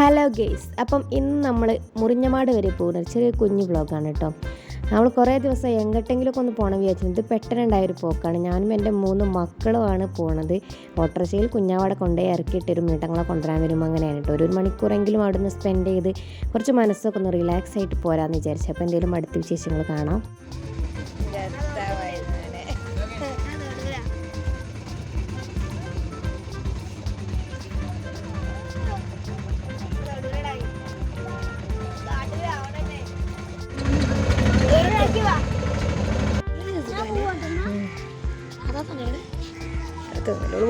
Hello guys അപ്പം ഇന്ന് നമ്മൾ മുറിഞ്ഞമാട് വരെ പോകുന്നത് ചെറിയ കുഞ്ഞു ബ്ലോഗാണ് കേട്ടോ. നമ്മൾ കുറേ ദിവസം എങ്ങോട്ടെങ്കിലുമൊക്കെ ഒന്ന് പോകണം വിചാരിച്ചത് പെട്ടെന്നുണ്ടായ ഒരു പോക്കാണ്. ഞാനും എന്റെ മൂന്ന് മക്കളുമാണ് പോണത്. ഓട്ടോറിക്ഷയിൽ കുഞ്ഞാവാടെ കൊണ്ടുപോയി ഇറക്കിയിട്ടൊരു മീട്ടങ്ങളെ കൊണ്ടുവരാൻ വരും അങ്ങനെയാണ് കേട്ടോ. ഒരു മണിക്കൂറെങ്കിലും അവിടെ നിന്ന് സ്പെൻഡ് ചെയ്ത് കുറച്ച് മനസ്സൊക്കെ ഒന്ന് റിലാക്സ് ആയിട്ട് പോരാമെന്ന് വിചാരിച്ചു. അപ്പോൾ എന്തെങ്കിലും അടുത്ത വിശേഷങ്ങൾ കാണാം.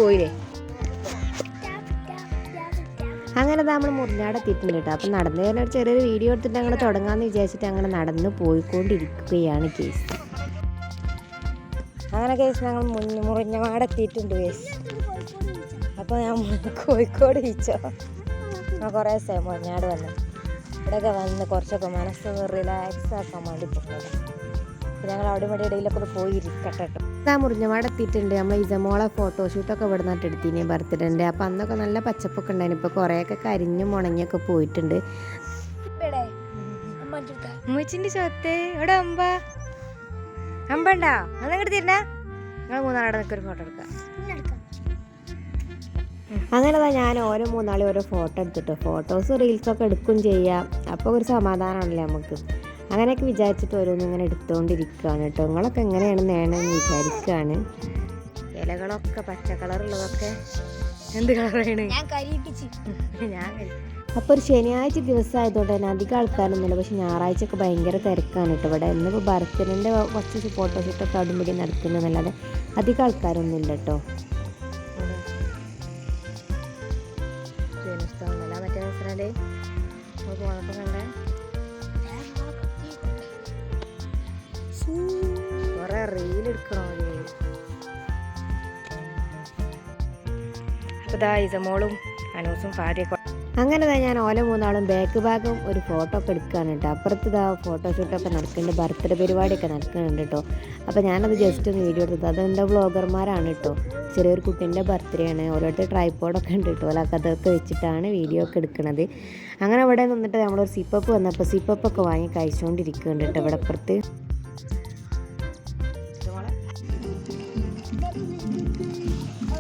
പോയില്ലേ? അങ്ങനെ നമ്മൾ മുറിഞ്ഞാട് എത്തിയിട്ടുണ്ട് കേട്ടോ. അപ്പം നടന്നു കഴിഞ്ഞാൽ ചെറിയൊരു വീഡിയോ എടുത്തിട്ട് അങ്ങനെ തുടങ്ങാമെന്ന് വിചാരിച്ചിട്ട് അങ്ങനെ നടന്ന് പോയിക്കൊണ്ടിരിക്കുകയാണ് കേസ് അങ്ങനെ കേസ് ഞങ്ങൾ മുന്ന മുറിഞ്ഞമാട് എത്തിയിട്ടുണ്ട് കേസ് അപ്പോൾ ഞാൻ കോഴിക്കോട് ബീച്ചോ ഞാൻ കുറേ ദിവസമായി മുറിഞ്ഞാട് വന്ന്. ഇവിടെയൊക്കെ വന്ന് കുറച്ചൊക്കെ മനസ്സ് റിലാക്സ് ആക്കാൻ വേണ്ടി പോകുന്നത് അപ്പോൾ ഞങ്ങൾ അവിടെ ഇവിടെ ഇടയിലൊക്കെ ഒന്ന് പോയി ഇരിക്കട്ടെ കേട്ടോ ഞാൻ മുറിഞ്ഞവാട് എത്തിയിട്ടുണ്ട്. നമ്മൾ ഇസമോളെ ഫോട്ടോഷൂട്ടൊക്കെ ഇവിടെ നിന്നിട്ട് എടുത്തിനെ ബർത്ത്ഡേന്റെ അപ്പോൾ അന്നൊക്കെ നല്ല പച്ചപ്പൊക്കെ ഉണ്ടായിരുന്നു. ഇപ്പോൾ കുറേയൊക്കെ കരിഞ്ഞും ഉണങ്ങിയൊക്കെ പോയിട്ടുണ്ട്. ഉമ്മച്ചിന്റെ ചോത്തെ. ഇവിടെ അമ്പ? അമ്പ ഉണ്ടോ? അന്നങ്ങോട്ട് തിരിഞ്ഞ നിങ്ങൾ മൂന്നാളവിടെ നിൽക്കൊരു ഫോട്ടോ എടുക്കാം. അങ്ങനെ ഞാൻ ഓരോ മൂന്നാളി ഓരോ ഫോട്ടോ എടുത്തിട്ട്. ഫോട്ടോസ് റീൽസൊക്കെ എടുക്കും ചെയ്യാം. അപ്പോൾ ഒരു സമാധാനമാണല്ലേ നമുക്ക്? അങ്ങനെയൊക്കെ വിചാരിച്ചിട്ട് ഓരോന്നും ഇങ്ങനെ എടുത്തുകൊണ്ടിരിക്കുകയാണ് കേട്ടോ. നിങ്ങളൊക്കെ എങ്ങനെയാണ് നേണമെന്ന് വിചാരിക്കുകയാണ് ഇലകളൊക്കെ പച്ച കളറുള്ളതൊക്കെ. എന്ത് കളറാണ്? ഞാൻ അപ്പോൾ ഒരു ശനിയാഴ്ച ദിവസമായതുകൊണ്ട് തന്നെ അധികം ആൾക്കാരൊന്നുമില്ല. പക്ഷെ ഞായറാഴ്ച ഒക്കെ ഭയങ്കര തിരക്കാണ് കേട്ടോ ഇവിടെ. ഇന്നിപ്പോൾ ഭരത്തനന്റെ കുറച്ച് ഫോട്ടോഷൂട്ടൊക്കെ അവിടെ ഇവിടെ നടക്കുന്നതല്ലാതെ അധികം ആൾക്കാരൊന്നും ഇല്ല കേട്ടോ മറ്റേ പോണപ്പോൾ കണ്ടേ. കുറെ റീൽ എടുക്കണോ അപ്പോൾ അനൂസും ഫാദിയൊക്കെ അങ്ങനെ തന്നെ ഞാൻ ഓല മൂന്നാളും ബാക്ക് ഭാഗം ഒരു ഫോട്ടോ ഒക്കെ എടുക്കുകയാണ് കേട്ടോ അപ്പുറത്ത് ഇതാ ഫോട്ടോഷൂട്ടൊക്കെ നടക്കുന്നുണ്ട് ബർത്ത്ഡേ പരിപാടിയൊക്കെ നടക്കുന്നുണ്ട് കേട്ടോ അപ്പോൾ ഞാനത് ജസ്റ്റ് ഒന്ന് വീഡിയോ എടുത്തത് അതെന്താ വ്ളോഗർമാരാണ് കേട്ടോ ചെറിയൊരു കുട്ടീന്റെ ബർത്ത്ഡേ ആണ്. ഓരോരുത്തർ ട്രൈപ്പോഡൊക്കെ ഉണ്ട് കേട്ടോ അല്ല അതൊക്കെ വെച്ചിട്ടാണ് വീഡിയോ ഒക്കെ എടുക്കുന്നത് അങ്ങനെ ഇവിടെ നിന്നിട്ട് നമ്മളൊരു സിപ്പപ്പ് വന്നപ്പോൾ സിപ്പപ്പൊക്കെ വാങ്ങി കഴിച്ചുകൊണ്ടിരിക്കുന്നുണ്ട് കേട്ടോ ഇവിടെ അപ്പുറത്ത്.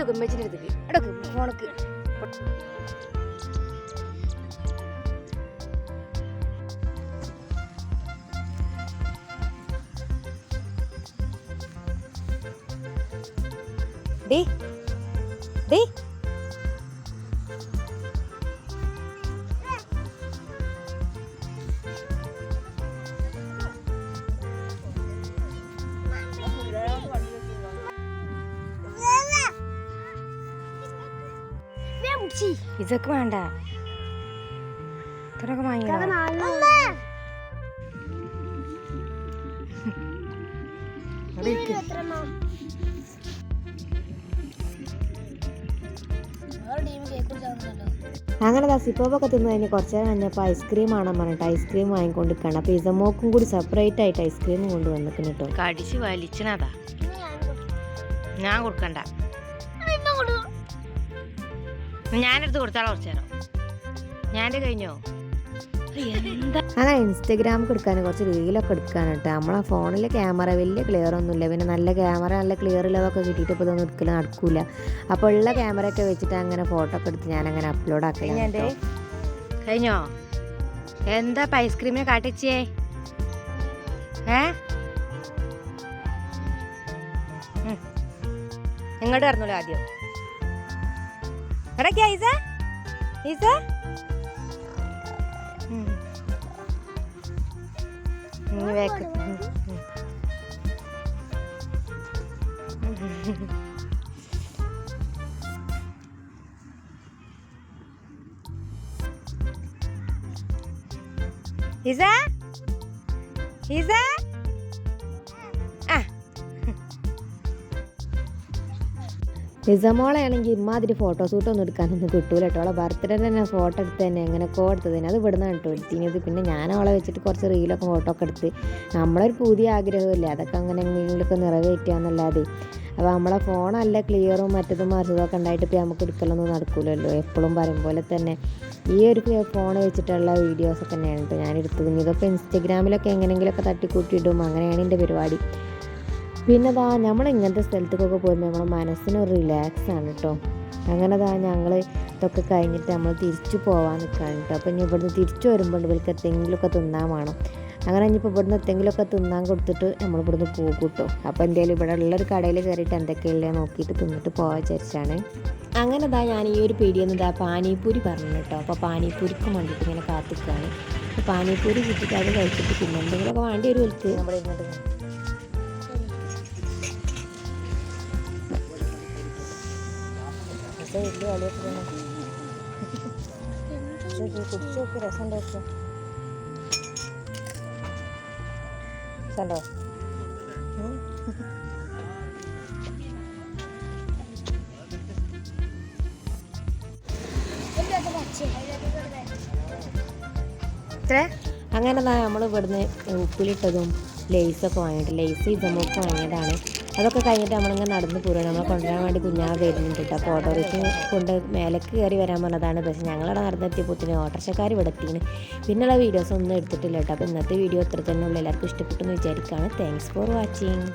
ഇങ്ങോട്ട് വെക്കും അടുത്തേക്ക്. ഫോണക്ക് ഡേ ഡേ ഇതൊക്കെ വേണ്ട. ഇത്രയൊക്കെ ഇരിക്ക്. അങ്ങനെ ദാ സിപ്പോപ്പൊക്കെ തിന്നു കഴിഞ്ഞ് കുറച്ച് നേരം കഴിഞ്ഞപ്പോൾ ഐസ്ക്രീം ആണെന്ന് പറഞ്ഞിട്ട് ഐസ്ക്രീം വാങ്ങിക്കൊണ്ട് വാങ്ങിക്കൊണ്ടിരിക്കുകയാണ് അപ്പോൾ ഇസമോക്കും കൂടി സെപ്പറേറ്റ് ആയിട്ട് ഐസ്ക്രീം കൊണ്ട് വന്നിട്ട് കേട്ടോ കടിച്ച് വലിച്ചണതാ. ഞാൻ കൊടുക്കണ്ട. ഞാനെടുത്ത് കൊടുത്താളോ കുറച്ച് നേരം. ഞാന്റെ കഴിഞ്ഞോ? അങ്ങനെ ഇൻസ്റ്റഗ്രാം എടുക്കാൻ കുറച്ച് റീലൊക്കെ എടുക്കാൻ കേട്ടോ. നമ്മളെ ഫോണിലെ ക്യാമറ വലിയ ക്ലിയർ ഒന്നുമില്ല. പിന്നെ നല്ല ക്യാമറ നല്ല ക്ലിയർ ഉള്ളതൊക്കെ കിട്ടിയിട്ട് ഇപ്പോൾ ഇതൊന്നും എടുക്കലും നടക്കൂല. അപ്പോൾ ഉള്ള ക്യാമറ ഒക്കെ വെച്ചിട്ട് അങ്ങനെ ഫോട്ടോ ഒക്കെ എടുത്ത് ഞാൻ അങ്ങനെ അപ്ലോഡ് ആക്കിയാൽ കഴിഞ്ഞോ? എന്താ ഐസ്ക്രീമിനെ കാട്ടിച്ചേ? ഏ? എങ്ങോട്ട് ഇങ്ങോട്ട് ഇറന്നൂല ആദ്യം? Para aqui, Isa. Isa. Hum. Isa? Isa? നിസമോളെയാണെങ്കിൽ ഇമാതിരി ഫോട്ടോഷൂട്ടൊന്നും എടുക്കാനൊന്നും കിട്ടൂല കേട്ടോ. അവളെ ബർത്ത്ഡേ തന്നെ ഫോട്ടോ എടുത്ത് തന്നെ എങ്ങനെയൊക്കെ എടുത്തതിന് അത് ഇവിടുന്ന് കേട്ടോ എടുത്തിനത് പിന്നെ ഞാൻ അവളെ വെച്ചിട്ട് കുറച്ച് റീലൊക്കെ ഫോട്ടോ ഒക്കെ എടുത്ത്. നമ്മളൊരു പുതിയ ആഗ്രഹമില്ലേ? അതൊക്കെ അങ്ങനെ എങ്ങനെയൊക്കെ നിറവേറ്റുക എന്നല്ലാതെ. അപ്പോൾ നമ്മളെ ഫോണല്ല ക്ലിയറും മറ്റതും മറിച്ചതൊക്കെ ഉണ്ടായിട്ട് ഇപ്പോൾ നമുക്ക് എടുക്കലൊന്നും നടക്കില്ലല്ലോ എപ്പോഴും പറയും പോലെ തന്നെ ഈ ഒരു ഫോൺ വെച്ചിട്ടുള്ള വീഡിയോസൊക്കെ തന്നെയാണ് കേട്ടോ ഞാൻ എടുത്തത്. ഇതൊക്കെ ഇൻസ്റ്റഗ്രാമിലൊക്കെ എങ്ങനെയെങ്കിലുമൊക്കെ തട്ടിക്കൂട്ടിയിടും അങ്ങനെയാണ് എന്റെ പരിപാടി. പിന്നെ നമ്മൾ ഇങ്ങനത്തെ സ്ഥലത്തേക്കൊക്കെ പോകുമ്പോൾ നമ്മുടെ മനസ്സിനൊരു റിലാക്സ് ആണ് കേട്ടോ അങ്ങനെ ദാ ഞങ്ങൾ ഇതൊക്കെ കഴിഞ്ഞിട്ട് നമ്മൾ തിരിച്ചു പോകാൻ നിൽക്കുകയാണ് കേട്ടോ അപ്പോൾ ഇനി ഇവിടുന്ന് തിരിച്ചു വരുമ്പോൾ ഇവർക്ക് എന്തെങ്കിലുമൊക്കെ തിന്നാൻ വേണം. അങ്ങനെ ഇനിയിപ്പോൾ ഇവിടുന്ന് എന്തെങ്കിലുമൊക്കെ തിന്നാൻ കൊടുത്തിട്ട് നമ്മൾ ഇവിടുന്ന് പോകും കേട്ടോ അപ്പോൾ എന്തായാലും ഇവിടെ ഉള്ളൊരു കടയിൽ കയറിയിട്ട് എന്തൊക്കെയല്ലേ നോക്കിയിട്ട് തിന്നിട്ട് പോകാൻ വിചാരിച്ചാണ്. അങ്ങനെ ദാ ഞാൻ ഈ ഒരു പീടിയെന്ന് ദാ പാനിപ്പൂരി പറഞ്ഞു കേട്ടോ അപ്പോൾ പാനിപ്പൂരിക്ക് വേണ്ടിയിട്ട് ഇങ്ങനെ കാത്തിക്കാണ്. പാനിപ്പൂരി കിട്ടിയിട്ട് അത് കഴിച്ചിട്ട് പിന്നെ എന്തെങ്കിലുമൊക്കെ വേണ്ടി ഒരു വിൽക്ക് നമ്മുടെ ഇരുന്നിട്ട് ഇസ വലിയ കളിയൊക്കെ കുടിച്ചു നോക്ക് രസം ഉണ്ടാക്കും. അങ്ങനെ നമ്മൾ ഇവിടുന്ന് ഉപ്പിലിട്ടതും ലേസൊക്കെ വാങ്ങിയിട്ട് ലേസ് ഇതമൊക്കെ വാങ്ങിയതാണ്. അതൊക്കെ കഴിഞ്ഞിട്ട് നമ്മളിങ്ങനെ നടന്ന് പോരുകയാണ് നമ്മളെ കൊണ്ടുവരാൻ വേണ്ടി കുഞ്ഞാവ് വരുന്നുണ്ട് കേട്ടോ. അപ്പോൾ ഓട്ടോറിച്ച് കൊണ്ട് മേലേക്ക് കയറി വരാൻ പറഞ്ഞതാണ്. പക്ഷേ ഞങ്ങളവിടെ നടന്നെത്തിയപ്പോത്തിന് ഓട്ടോറിക്ഷക്കാർ ഇവിടെ എത്തിയാണ് പിന്നെയുള്ള വീഡിയോസ് ഒന്നും എടുത്തിട്ടില്ല കേട്ടോ. അപ്പോൾ ഇന്നത്തെ വീഡിയോ ഇത്ര തന്നെ ഉള്ളൂ. എല്ലാവർക്കും ഇഷ്ടപ്പെട്ടെന്ന് വിചാരിക്കുകയാണ്. Thanks for watching